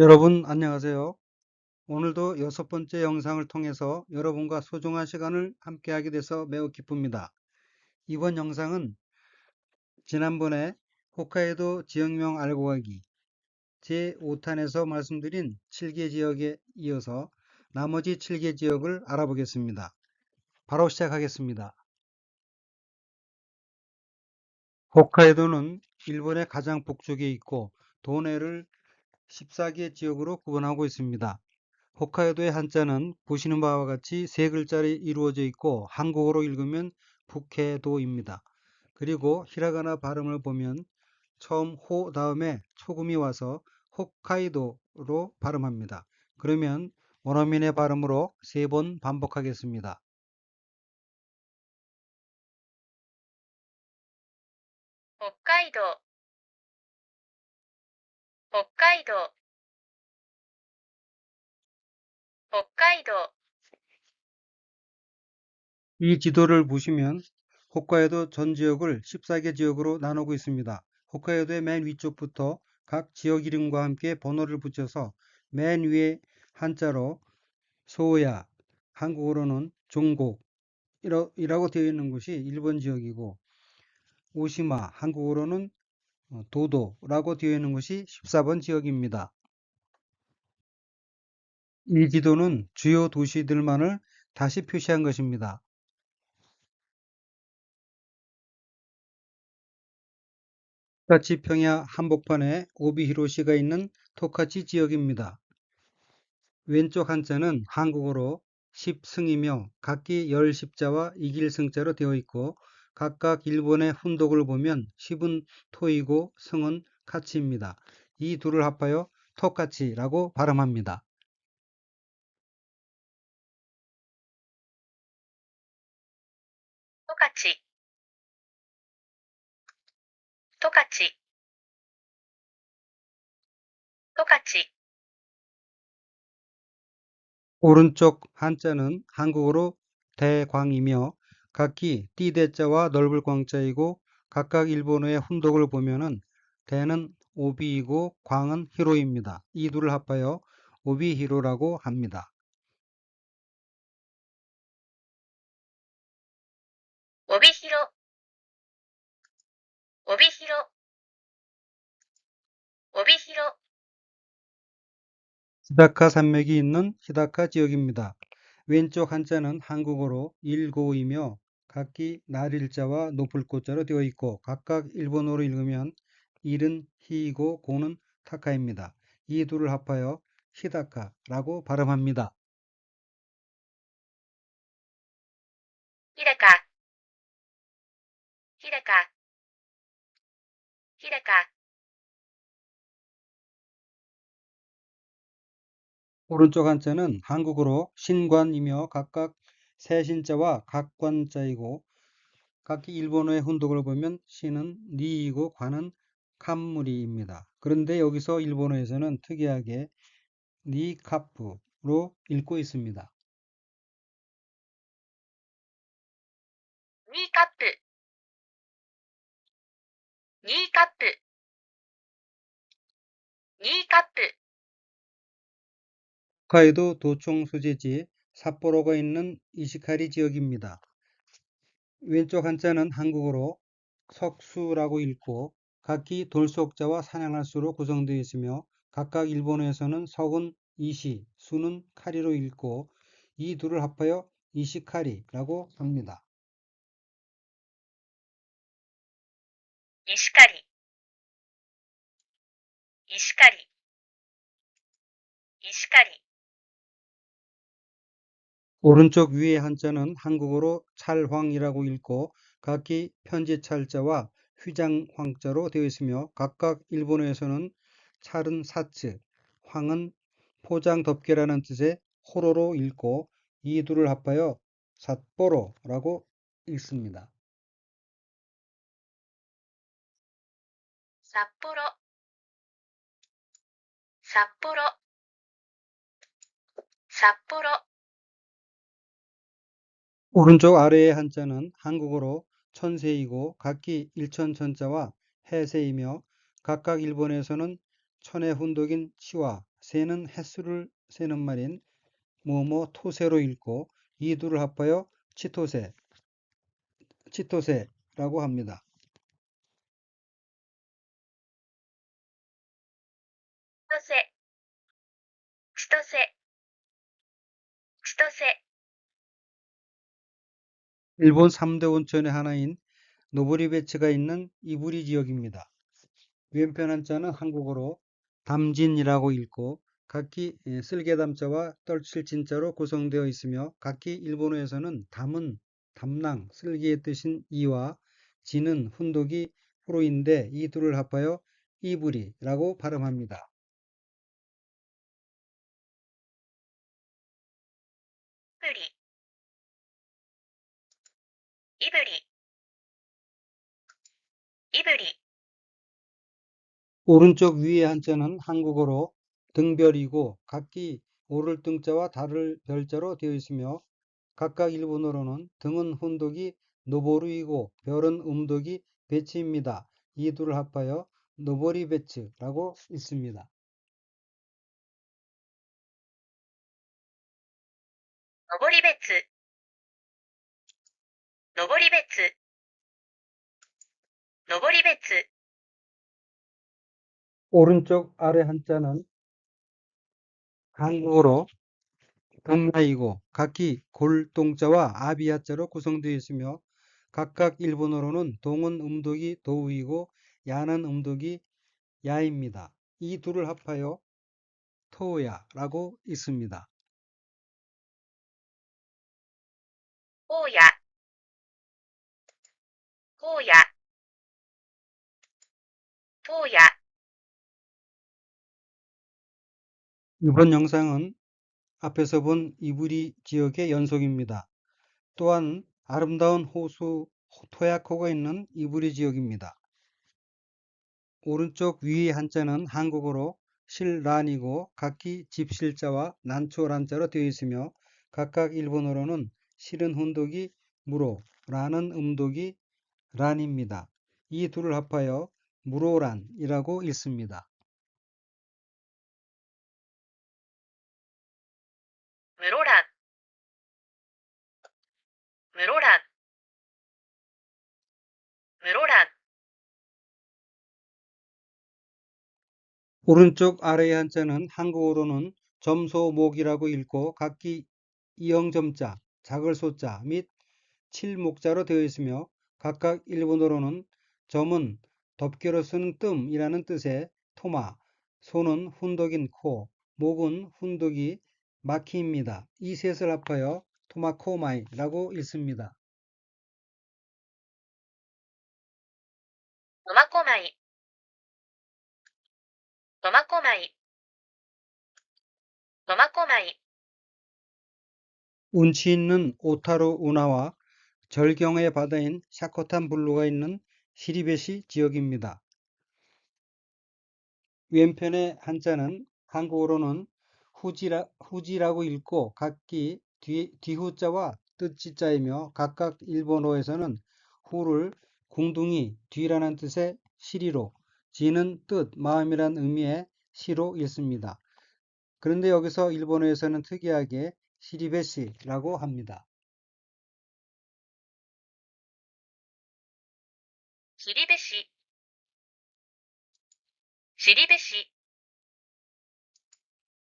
여러분 안녕하세요. 오늘도 여섯 번째 영상을 통해서 여러분과 소중한 시간을 함께하게 돼서 매우 기쁩니다. 이번 영상은 지난번에 홋카이도 지역명 알고 가기 제5탄에서 말씀드린 7개 지역에 이어서 나머지 7개 지역을 알아보겠습니다. 바로 시작하겠습니다. 홋카이도는 일본의 가장 북쪽에 있고 도내를 14개 지역으로 구분하고 있습니다. 홋카이도의 한자는 보시는 바와 같이 세 글자로 이루어져 있고 한국어로 읽으면 북해도입니다. 그리고 히라가나 발음을 보면 처음 호 다음에 초금이 와서 홋카이도로 발음합니다. 그러면 원어민의 발음으로 세 번 반복하겠습니다. 홋카이도 海道北海道 이 지도를 보시면 홋카이도 전 지역을 14개 지역으로 나누고 있습니다. 홋카이도의 맨 위쪽부터 각 지역 이름과 함께 번호를 붙여서 맨 위에 한자로 소야, 한국어로는 종곡 이라고 되어 있는 곳이 일본 지역이고 오시마, 한국어로는 어, 도도라고 되어 있는 곳이 14번 지역입니다. 이 지도는 주요 도시들만을 다시 표시한 것입니다. 토카치 평야 한복판에 오비히로시가 있는 토카치 지역입니다. 왼쪽 한자는 한국어로 십승이며 각기 열 십자와 이길 승자로 되어 있고 각각 일본의 훈독을 보면 10은 토이고 성은 카치입니다. 이 둘을 합하여 토카치라고 발음합니다. 토카치 토카치 토카치 오른쪽 한자는 한국어로 대광이며 각기 띠대자와 넓을 광자이고 각각 일본어의 훈독을 보면은 대는 오비이고 광은 히로입니다. 이 둘을 합하여 오비히로라고 합니다. 오비히로 오비히로 오비히로 히다카 산맥이 있는 히다카 지역입니다. 왼쪽 한자는 한국어로 일고이며 각기 날일자와 높을 고자로 되어 있고 각각 일본어로 읽으면 일은 히이고 고는 타카입니다. 이 둘을 합하여 히다카라고 발음합니다. 히다카 히다카 히다카 오른쪽 한자는 한국어로 신관이며 각각 세신자와 각관자이고 각기 일본어의 훈독을 보면 신은 니이고 관은 칸무리입니다. 그런데 여기서 일본어에서는 특이하게 니카프로 읽고 있습니다. 니카프 니카프 니카프 홋카이도 도청 소재지 삿포로가 있는 이시카리 지역입니다. 왼쪽 한자는 한국어로 석수라고 읽고 각기 돌수옥자와 사냥할 수로 구성되어 있으며 각각 일본어에서는 석은 이시, 수는 카리로 읽고 이 둘을 합하여 이시카리라고 합니다. 이시카리 이시카리 이시카리 오른쪽 위의 한자는 한국어로 찰황이라고 읽고 각기 편지 찰자와 휘장 황자로 되어 있으며 각각 일본어에서는 찰은 사츠, 황은 포장 덮개라는 뜻의 호로로 읽고 이 둘을 합하여 삿포로라고 읽습니다. 삿포로 삿포로 삿포로 오른쪽 아래의 한자는 한국어로 천세이고 각기 일천천자와 해세이며 각각 일본에서는 천의 훈독인 치와 세는 횟수를 세는 말인 모모 토세로 읽고 이 둘을 합하여 치토세, 치토세라고 합니다. 치토세, 치토세, 치토세. 일본 3대 온천의 하나인 노보리베츠가 있는 이부리 지역입니다. 왼편 한자는 한국어로 담진이라고 읽고 각기 예, 쓸개담자와 떨칠진자로 구성되어 있으며 각기 일본어에서는 담은 담낭, 쓸개의 뜻인 이와 진은 훈독이 후로인데 이 둘을 합하여 이부리라고 발음합니다. 이브리 이브리 오른쪽 위의 한자는 한국어로 등별이고 각기 오를 등자와 다를 별자로 되어 있으며 각각 일본어로는 등은 훈독이 노보루이고 별은 음독이 배치입니다. 이 둘을 합하여 노보리 배치라고 있습니다. 노보리 배치 ぼり別、のぼり別、 오른쪽 아래 한자는 한국어로 등야이고 각기 골동자와 아비아자로 구성되어 있으며 각각 일본어로는 동은 음독이 도우이고 야는 음독이 야입니다. 이 둘을 합하여 토야라고 읽습니다. 荒野、 뽀야 뽀야 이번 영상은 앞에서 본 이브리 지역의 연속입니다. 또한 아름다운 호수 토야코가 있는 이브리 지역입니다. 오른쪽 위의 한자는 한국어로 실란이고 각기 집실자와 난초란자로 되어 있으며 각각 일본어로는 실은 혼독이 무로, 라는 음독이 란입니다. 이 둘을 합하여 무로란이라고 읽습니다. 무로란 무로란 무로란 오른쪽 아래의 한자는 한국어로는 점소목이라고 읽고 각기 이형점자, 자글소자 및 칠목자로 되어 있으며 각각 일본어로는 점은 덮개로 쓰는 뜸이라는 뜻의 토마, 손은 훈독인 코, 목은 훈독이 마키입니다. 이 셋을 합하여 토마코마이라고 읽습니다. 토마코마이 토마코마이 토마코마이 운치 있는 오타루 운하와 절경의 바다인 샤코탄 블루가 있는 시리베시 지역입니다. 왼편의 한자는 한국어로는 후지라, 후지라고 읽고 각기 뒤, 뒤후자와 뜻지자이며 각각 일본어에서는 후를 궁둥이, 뒤라는 뜻의 시리로, 지는 뜻, 마음이란 의미의 시로 읽습니다. 그런데 여기서 일본어에서는 특이하게 시리베시라고 합니다. 尻べし、尻べし、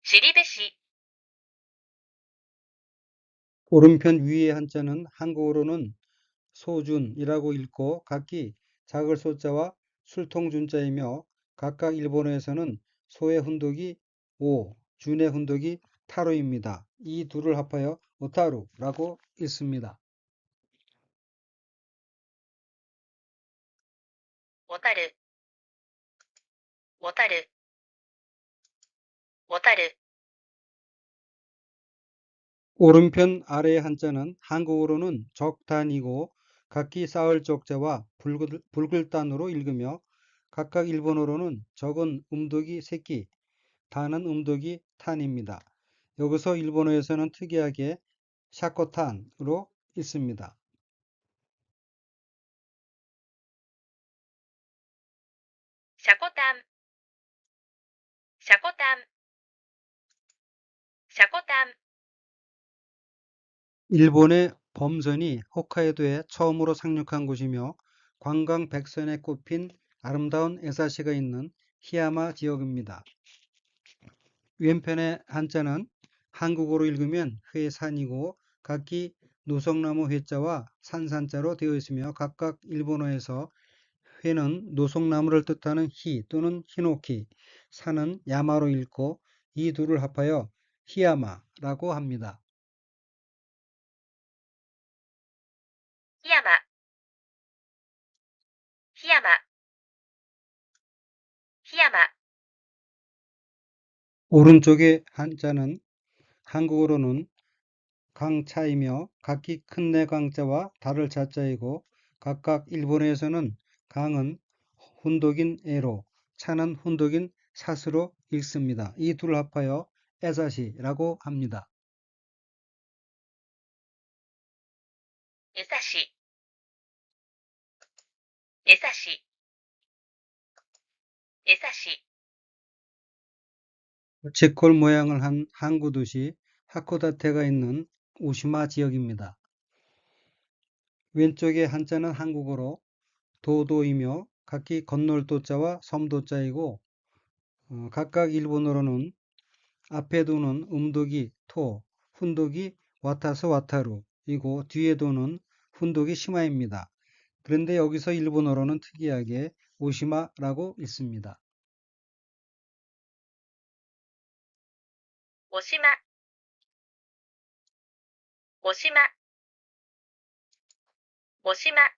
尻べし、 오른편 위의 한자는 한국어로는 소준이라고 읽고 각기 작을 소자와 술통준자이며 각각 일본어에서는 소의 훈독이 오, 준의 훈독이 타로입니다. 이 둘을 합하여 오타루라고 읽습니다. 워타르 워타르 오른편 아래의 한자는 한국어로는 적단이고 각기 사흘 적자와 붉을 단으로 읽으며 각각 일본어로는 적은 음독이 새끼, 단은 음독이 탄입니다. 여기서 일본어에서는 특이하게 샤코탄으로 있습니다. 샤코탄 タン、シャコタン、 자코담, 일본의 범선이 홋카이도에 처음으로 상륙한 곳이며 관광 백선에 꼽힌 아름다운 에사시가 있는 히야마 지역입니다. 왼편의 한자는 한국어로 읽으면 회산이고 각기 노송나무 회자와 산산자로 되어 있으며 각각 일본어에서 회는 노송나무를 뜻하는 히 또는 히노키, 산은 야마로 읽고 이 둘을 합하여 히야마라고 합니다. 히야마, 히야마, 히야마, 오른쪽의 한자는 한국어로는 강차이며 각기 큰 내 강자와 달을 자자이고 각각 일본어에서는 강은 훈독인 에로, 차는 훈독인 사스로 읽습니다. 이 둘을 합하여 에사시라고 합니다. 에사시, 에사시, 에사시, 제콜 모양을 한 항구 도시 하코다테가 있는 오시마 지역입니다. 왼쪽의 한자는 한국어로 도도이며 각기 건널 도자와 섬 도자이고 어, 각각 일본어로는 앞에 도는 음독이 토, 훈독이 와타스 와타루이고 뒤에 도는 훈독이 시마입니다. 그런데 여기서 일본어로는 특이하게 오시마라고 읽습니다. 오시마, 오시마, 오시마,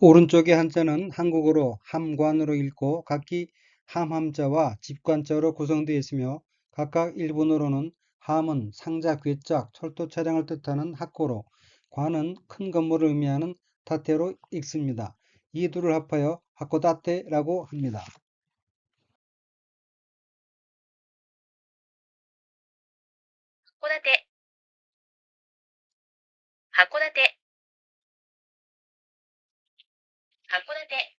오른쪽의 한자는 한국어로 함관으로 읽고 각기 함함자와 집관자로 구성되어 있으며 각각 일본어로는 함은 상자, 괴짝, 철도 차량을 뜻하는 학고로 관은 큰 건물을 의미하는 타테로 읽습니다. 이 둘을 합하여 하코다테라고 합니다. 하코다테, 하코다테, 하코다테.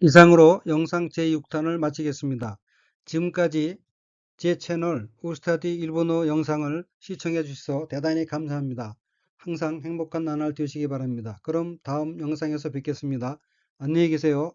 이상으로 영상 제6탄을 마치겠습니다. 지금까지 제 채널 우스타디 일본어 영상을 시청해 주셔서 대단히 감사합니다. 항상 행복한 나날 되시기 바랍니다. 그럼 다음 영상에서 뵙겠습니다. 안녕히 계세요.